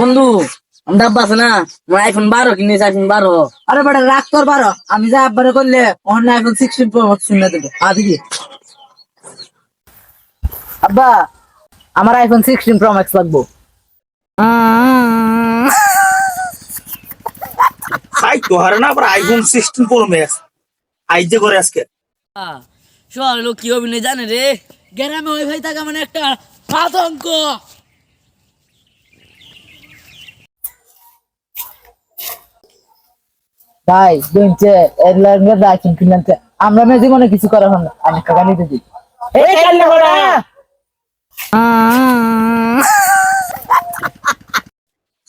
বন্ধু আমরা আব্বা আছে না? আমার আইফোন বারো কিনেছে আইফোন বারো। আরে বেটা রাগ কর পারো আমি যা করলে অন্য এখন সিক্সটিন প্রো শুনে দেবো। আদি কি আব্বা আমার আইফোন সিক্সটিন প্রো ম্যাক্স লাগবো। খাই তো হারে না আবার আইফোন সিক্সটিন প্রো ম্যাক্স আইজে করে আজকে। শহর লোক কি অভিনয় জানে রে? গ্রামে ওই ভাই থাকা মানে একটা আতঙ্ক ভাই দেখছে এর লাগে রাখেন কিনতে আমরা না জীবনে কিছু করা হল না। আমি কাকা নিতে দিই। এই কান্না করা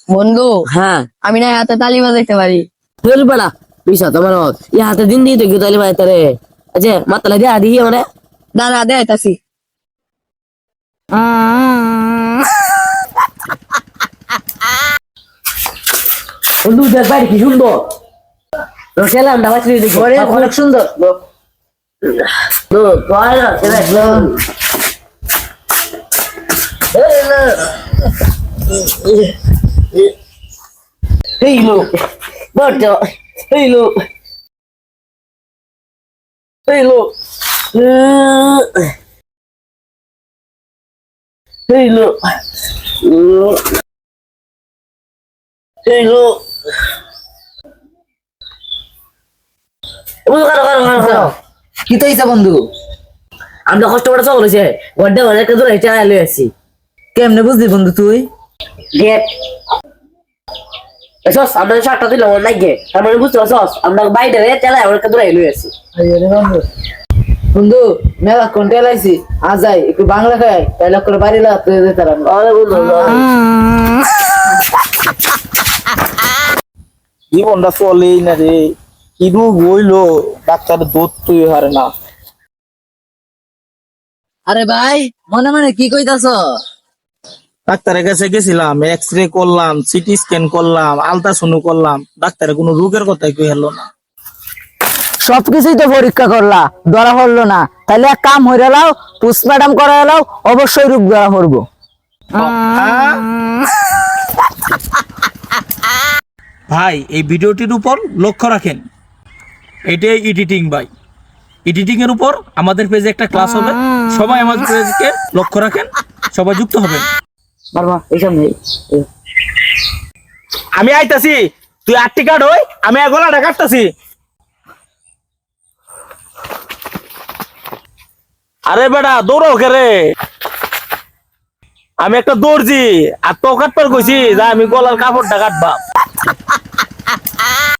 বন্ধু হ্যাঁ। আমি না হাতে তালি বাজাইতে পারি। তোর বেড়া পিসা তোমার ই হাতে দিন দিয়ে তো গিয়ে তাহলে ভাই তারে আচ্ছা মাতালা দিয়ে আদি মানে দাদা দেখাইতাছি বন্ধু দেখ বাড়ি কি সুন্দর। খেলাম না বাচ্চা দেখি অনেক সুন্দর তো কয় না খেলে এই লোক বড় এই লোক এই লোক এই লোক এই লোক বন্ধু কারও কারও কারও কি তো ইচ্ছা বন্ধু আমরা কষ্ট করে চল হয়েছে গড্ডে অনেক দূরে চালাই লই আছি কেমনে বুঝলি বন্ধু তুই গেট সস আমরা শার্টটা দিলাম লাগে তার মানে বুঝতে সস আমরা বাইরে চালাই অনেক দূরে লই বন্ধু মেলা কোনটা লাইছি আজ যাই একটু বাংলা খাই তাইলে করে বাড়ি লাগাতে যেতে জীবনটা চলেই না রে কি রোগ হইল ডাক্তার দোধ তুই হারে না। আরে ভাই মনে মনে কি কইতাছ? ডাক্তারের কাছে গেছিলাম এক্স রে করলাম সিটি স্ক্যান করলাম আলট্রাসাউন্ড করলাম ডাক্তারের কোনো রোগের কথাই কই হলো না। সবকিছুই তো পরীক্ষা করলা ধরা পড়ল না। তাহলে এক কাম হইরে লাও পুষ্পাডাম করা লাও অবশ্যই রূপ ধরা পড়ব। হ্যাঁ? ভাই এই ভিডিওটির উপর লক্ষ্য রাখেন এটাই এডিটিং ভাই। এডিটিং এর উপর আমাদের পেজে একটা ক্লাস হবে। সবাই আমাদের পেজকে লক্ষ্য রাখেন। সবাই যুক্ত হবেন। আমি আইতাছি তুই আটটি কাট হই আমি এগোলাটা কাটতাছি। আরে বেটা দৌড়ো কে রে। আমি একটা দৌড়ছি আর তো কাটবার কইছি যা আমি গলার কাপড়টা কাটবা।